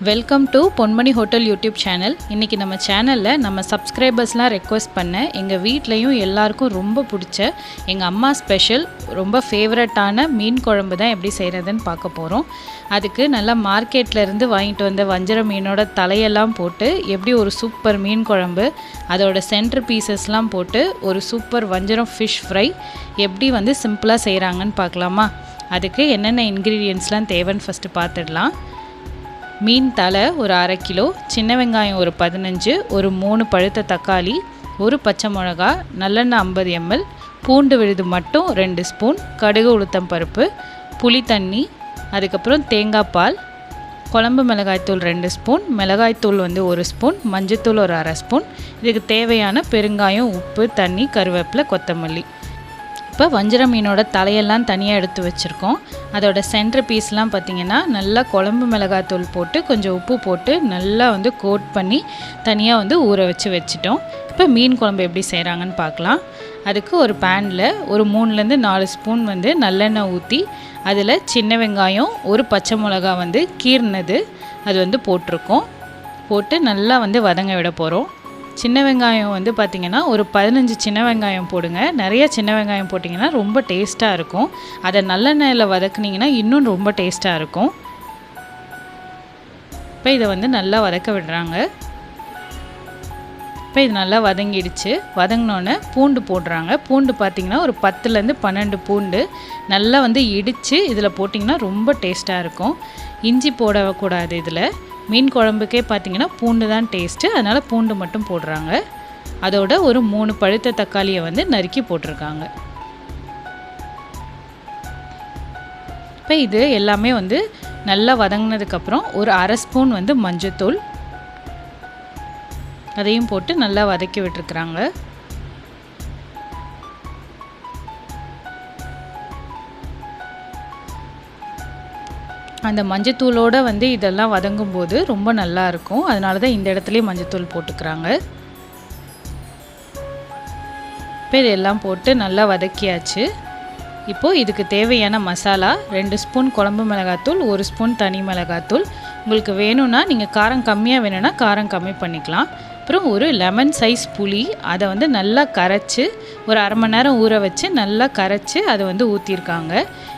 Welcome to Ponmani hotel YouTube channel இன்றைக்கி நம்ம சேனலில் நம்ம சப்ஸ்கிரைபர்ஸ்லாம் ரெக்வஸ்ட் பண்ண எங்கள் வீட்லேயும் எல்லாருக்கும் ரொம்ப பிடிச்ச எங்கள் அம்மா ஸ்பெஷல் ரொம்ப ஃபேவரட்டான மீன் குழம்பு தான் எப்படி செய்கிறதுன்னு பார்க்க போகிறோம் அதுக்கு நல்லா மார்க்கெட்லேருந்து வாங்கிட்டு வந்த வஞ்சர மீனோட தலையெல்லாம் போட்டு எப்படி ஒரு சூப்பர் மீன் குழம்பு அதோட சென்டர் பீசஸ்லாம் போட்டு ஒரு சூப்பர் வஞ்சரம் ஃபிஷ் ஃப்ரை எப்படி வந்து சிம்பிளாக செய்கிறாங்கன்னு பார்க்கலாமா? அதுக்கு என்னென்ன இன்க்ரீடியன்ஸ்லாம் தேவைன்னு ஃபஸ்ட்டு பார்த்துடலாம். மீன் தலை ஒரு அரை கிலோ சின்ன வெங்காயம் ஒரு பதினஞ்சு ஒரு மூணு பழுத்த தக்காளி ஒரு பச்சை மிளகா நல்லெண்ணெய் ஐம்பது எம்எல் பூண்டு விழுது மட்டும் ரெண்டு ஸ்பூன் கடுகு உளுத்தம் பருப்பு புளி தண்ணி அதுக்கப்புறம் தேங்காய் பால் குழம்பு மிளகாய்த்தூள் ரெண்டு ஸ்பூன் மிளகாய்த்தூள் வந்து ஒரு ஸ்பூன் மஞ்சத்தூள் ஒரு அரை ஸ்பூன் இதுக்கு தேவையான பெருங்காயம் உப்பு தண்ணி கருவேப்பிலை கொத்தமல்லி. இப்போ வஞ்சிர மீனோட தலையெல்லாம் தனியாக எடுத்து வச்சுருக்கோம். அதோட சென்ட்ரு பீஸ்லாம் பார்த்திங்கன்னா நல்லா குழம்பு மிளகாத்தூள் போட்டு கொஞ்சம் உப்பு போட்டு நல்லா வந்து கோட் பண்ணி தனியாக வந்து ஊற வச்சு வச்சுட்டோம். இப்போ மீன் குழம்பு எப்படி செய்கிறாங்கன்னு பார்க்கலாம் அதுக்கு ஒரு பேனில் ஒரு மூணுலேருந்து நாலு ஸ்பூன் வந்து நல்லெண்ணெய் ஊற்றி அதில் சின்ன வெங்காயம் ஒரு பச்சை மிளகா வந்து கீர்னது அது வந்து போட்டிருக்கோம். போட்டு நல்லா வந்து வதங்க விட போகிறோம் சின்ன வெங்காயம் வந்து பார்த்திங்கன்னா ஒரு பதினஞ்சு சின்ன வெங்காயம் போடுங்க. நிறைய சின்ன வெங்காயம் போட்டிங்கன்னா ரொம்ப டேஸ்ட்டாக இருக்கும். அதை நல்லெண்ணெயில் வதக்குனிங்கன்னா இன்னும் ரொம்ப டேஸ்ட்டாக இருக்கும். இப்போ இதை வந்து நல்லா வதக்க விடுறாங்க. இப்போ இது நல்லா வதங்கிடுச்சு. வதங்கினோன்னே பூண்டு போடுறாங்க. பூண்டு பார்த்திங்கன்னா ஒரு பத்துலேருந்து பன்னெண்டு பூண்டு நல்லா வந்து இடித்து இதில் போட்டிங்கன்னா ரொம்ப டேஸ்ட்டாக இருக்கும். இஞ்சி போடக்கூடாது இதில். மீன் குழம்புக்கே பார்த்திங்கன்னா பூண்டு தான் டேஸ்ட்டு அதனால் பூண்டு மட்டும் போடுறாங்க. அதோட ஒரு மூணு பழுத்த தக்காளியை வந்து நறுக்கி போட்டிருக்காங்க. இப்போ இது எல்லாமே வந்து நல்லா வதங்கினதுக்கப்புறம் ஒரு அரை ஸ்பூன் வந்து மஞ்சத்தூள். அதையும் போட்டு நல்லா வதக்கி விட்டுருக்குறாங்க. அந்த மஞ்சத்தூளோடு வந்து இதெல்லாம் வதங்கும் போது ரொம்ப நல்லா இருக்கும். அதனால தான் இந்த இடத்துலையே மஞ்சத்தூள் போட்டுக்கிறாங்க. இப்போ இதெல்லாம் போட்டு நல்லா வதக்கியாச்சு. இப்போது இதுக்கு தேவையான மசாலா ரெண்டு ஸ்பூன் குழம்பு மிளகாத்தூள் ஒரு ஸ்பூன் தனி மிளகாத்தூள். உங்களுக்கு வேணும்னா நீங்கள் காரம் கம்மியாக வேணும்னா காரம் கம்மி பண்ணிக்கலாம். அப்புறம் ஒரு லெமன் சைஸ் புளி அதை வந்து நல்லா கரைச்சி ஒரு அரை மணி நேரம் ஊற வச்சு நல்லா கரைச்சி அதை வந்து ஊற்றிருக்காங்க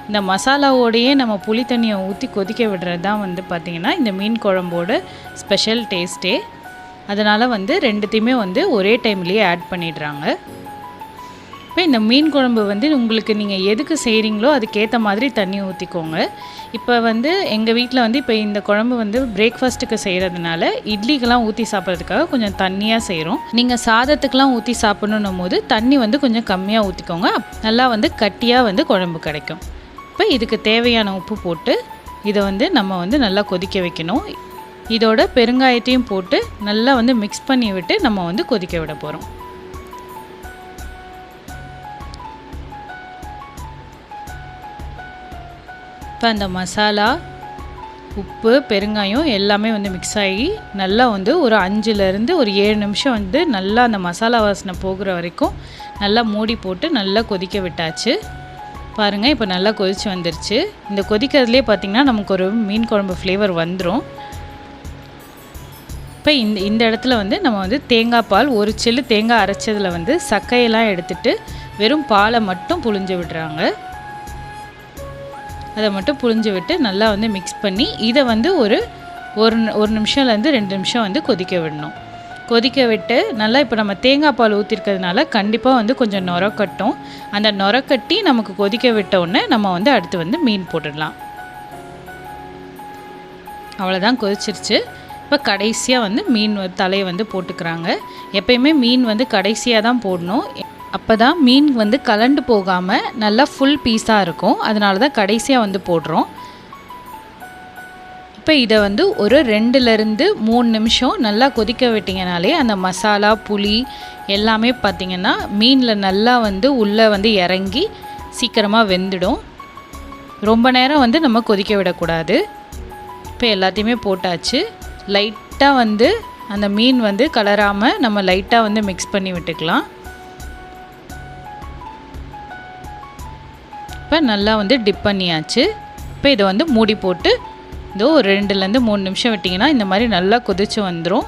இந்த மசாலாவோடையே நம்ம புளி தண்ணியை ஊற்றி கொதிக்க விடுறது தான் வந்து பார்த்திங்கன்னா இந்த மீன் குழம்போட ஸ்பெஷல் டேஸ்ட்டே அதனால் வந்து ரெண்டுத்தையுமே வந்து ஒரே டைம்லேயே ஆட் பண்ணிடுறாங்க. இப்போ இந்த மீன் குழம்பு வந்து உங்களுக்கு நீங்கள் எதுக்கு செய்கிறீங்களோ அதுக்கேற்ற மாதிரி தண்ணி ஊற்றிக்கோங்க இப்போ வந்து எங்கள் வீட்டில் வந்து இப்போ இந்த குழம்பு வந்து பிரேக்ஃபாஸ்ட்டுக்கு செய்கிறதுனால இட்லிக்கெல்லாம் ஊற்றி சாப்பிட்றதுக்காக கொஞ்சம் தண்ணியாக செய்கிறோம் நீங்கள் சாதத்துக்கெலாம் ஊற்றி சாப்பிடணும் போது தண்ணி வந்து கொஞ்சம் கம்மியாக ஊற்றிக்கோங்க நல்லா வந்து கட்டியாக வந்து குழம்பு கிடைக்கும். இப்போ இதுக்கு தேவையான உப்பு போட்டு இதை வந்து நம்ம வந்து நல்லா கொதிக்க வைக்கணும். இதோட பெருங்காயத்தையும் போட்டு நல்லா வந்து மிக்ஸ் பண்ணி விட்டு நம்ம வந்து கொதிக்க விட போகிறோம் இப்போ அந்த மசாலா உப்பு பெருங்காயம் எல்லாமே வந்து மிக்ஸ் ஆகி நல்லா வந்து ஒரு அஞ்சுலேருந்து ஒரு ஏழு நிமிஷம் வந்து நல்லா அந்த மசாலா வாசனை போகிற வரைக்கும் நல்லா மூடி போட்டு நல்லா கொதிக்க விட்டாச்சு. பாருங்கள் இப்போ நல்லா கொதிச்சு வந்துருச்சு. இந்த கொதிக்கிறதுலே பார்த்திங்கன்னா நமக்கு ஒரு மீன் குழம்பு ஃப்ளேவர் வந்துடும் இப்போ இந்த இந்த இடத்துல வந்து நம்ம வந்து தேங்காய் பால் ஒரு செல்லு தேங்காய் அரைச்சதில் வந்து சக்கையெல்லாம் எடுத்துகிட்டு வெறும் பாலை மட்டும் புழிஞ்சு விடுறாங்க. அதை மட்டும் புழிஞ்சு விட்டு நல்லா வந்து மிக்ஸ் பண்ணி இதை வந்து ஒரு ஒரு ஒரு நிமிஷம்லேருந்து ரெண்டு நிமிஷம் வந்து கொதிக்க விடணும். கொதிக்க விட்டு நல்லா இப்போ நம்ம தேங்காய் பால் ஊற்றிருக்கிறதுனால கண்டிப்பாக வந்து கொஞ்சம் நுரக்கட்டும் அந்த நுரக்கட்டி நமக்கு கொதிக்க விட்டோடனே நம்ம வந்து அடுத்து வந்து மீன் போட்டுடலாம். அவ்வளோதான் கொதிச்சிருச்சு. இப்போ கடைசியாக வந்து மீன் தலையை வந்து போட்டுக்கிறாங்க. எப்பயுமே மீன் வந்து கடைசியாக தான் போடணும். அப்போ தான் மீன் வந்து கலண்டு போகாமல் நல்லா ஃபுல் பீஸாக இருக்கும். அதனால தான் கடைசியாக வந்து போடுறோம். இப்போ இதை வந்து ஒரு ரெண்டுலேருந்து மூணு நிமிஷம் நல்லா கொதிக்க விட்டிங்கனாலே அந்த மசாலா புளி எல்லாமே பார்த்திங்கன்னா மீனில் நல்லா வந்து உள்ளே வந்து இறங்கி சீக்கிரமாக வெந்துடும். ரொம்ப நேரம் வந்து நம்ம கொதிக்க விடக்கூடாது. இப்போ எல்லாத்தையுமே போட்டாச்சு. லைட்டாக வந்து அந்த மீன் வந்து கலராமல் நம்ம லைட்டாக வந்து மிக்ஸ் பண்ணி விட்டுக்கலாம். இப்போ நல்லா வந்து டிப் பண்ணியாச்சு. இப்போ இதை வந்து மூடி போட்டு இதோ ஒரு ரெண்டுலேருந்து மூணு நிமிஷம் விட்டிங்கன்னா இந்த மாதிரி நல்லா கொதிச்சு வந்துடும்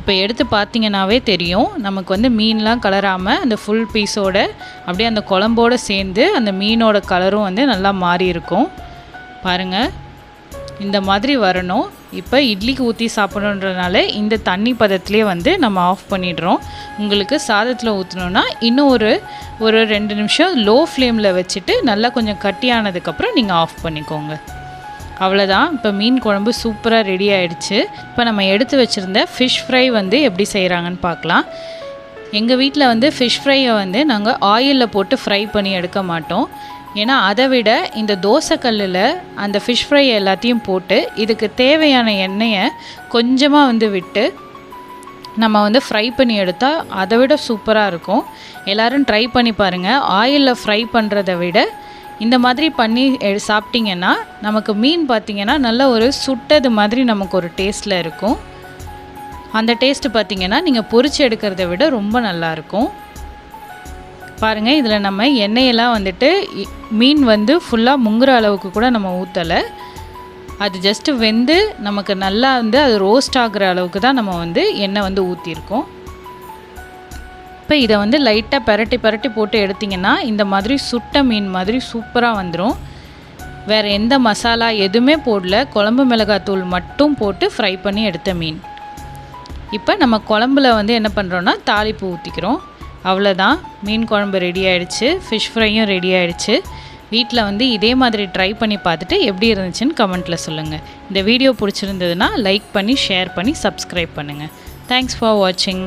இப்போ எடுத்து பார்த்தீங்கன்னாவே தெரியும். நமக்கு வந்து மீன்லாம் கலராமல் அந்த ஃபுல் பீஸோட அப்படியே அந்த குழம்போடு சேர்ந்து அந்த மீனோட கலரும் வந்து நல்லா மாறி இருக்கும் பாருங்கள் இந்த மாதிரி வரணும். இப்போ இட்லிக்கு ஊற்றி சாப்பிடணுன்றனால இந்த தண்ணி பதத்துலேயே வந்து நம்ம ஆஃப் பண்ணிடுறோம். உங்களுக்கு சாதத்தில் ஊற்றணுன்னா இன்னும் ஒரு ஒரு ரெண்டு நிமிஷம் லோ ஃப்ளேமில் வச்சுட்டு நல்லா கொஞ்சம் கட்டியானதுக்கப்புறம் நீங்கள் ஆஃப் பண்ணிக்கோங்க. அவ்வளோதான் இப்போ மீன் குழம்பு சூப்பராக ரெடி ஆகிடுச்சு இப்போ நம்ம எடுத்து வச்சுருந்த ஃபிஷ் ஃப்ரை வந்து எப்படி செய்கிறாங்கன்னு பார்க்கலாம். எங்கள் வீட்டில் வந்து ஃபிஷ் ஃப்ரையை வந்து நாங்கள் ஆயிலில் போட்டு ஃப்ரை பண்ணி எடுக்க மாட்டோம். ஏன்னா அதை விட இந்த தோசைக்கல்லில் அந்த ஃபிஷ் ஃப்ரை எல்லாத்தையும் போட்டு இதுக்கு தேவையான எண்ணெயை கொஞ்சமாக வந்து விட்டு நம்ம வந்து ஃப்ரை பண்ணி எடுத்தால் அதை விட சூப்பராக இருக்கும். எல்லோரும் ட்ரை பண்ணி பாருங்கள் ஆயிலில் ஃப்ரை பண்ணுறதை விட இந்த மாதிரி பண்ணி சாப்பிட்டிங்கன்னா நமக்கு மீன் பார்த்திங்கன்னா நல்ல ஒரு சுட்டது மாதிரி நமக்கு ஒரு டேஸ்ட்டில் இருக்கும். அந்த டேஸ்ட்டு பார்த்திங்கன்னா நீங்கள் பொறிச்சு எடுக்கிறத விட ரொம்ப நல்லாயிருக்கும் பாருங்கள் இதில் நம்ம எண்ணெயெல்லாம் வந்துட்டு இ- மீன் வந்து ஃபுல்லாக முங்குற அளவுக்கு கூட நம்ம ஊற்றலை அது ஜஸ்ட்டு வெந்து நமக்கு நல்லா வந்து அது ரோஸ்ட் ஆகுற அளவுக்கு தான் நம்ம வந்து எண்ணெய் வந்து ஊற்றிருக்கோம் இப்போ இதை வந்து லைட்டாக பரட்டி பரட்டி போட்டு எடுத்திங்கன்னா இந்த மாதிரி சுட்ட மீன் மாதிரி சூப்பராக வந்துடும் வேறு எந்த மசாலா எதுவுமே போடல. குழம்பு மிளகாத்தூள் மட்டும் போட்டு ஃப்ரை பண்ணி எடுத்த மீன். இப்போ நம்ம குழம்புல வந்து என்ன பண்ணுறோன்னா தாளிப்பு ஊற்றிக்கிறோம் அவ்வளோதான் மீன் குழம்பு ரெடி ஆயிடுச்சு. ஃபிஷ் ஃப்ரையும் ரெடி ஆயிடுச்சு. வீட்டில் வந்து இதே மாதிரி ட்ரை பண்ணி பார்த்துட்டு எப்படி இருந்துச்சுன்னு கமெண்ட்டில் சொல்லுங்கள் இந்த வீடியோ பிடிச்சிருந்ததுன்னா லைக் பண்ணி ஷேர் பண்ணி சப்ஸ்கிரைப் பண்ணுங்கள் தேங்க்ஸ் ஃபார் வாட்சிங்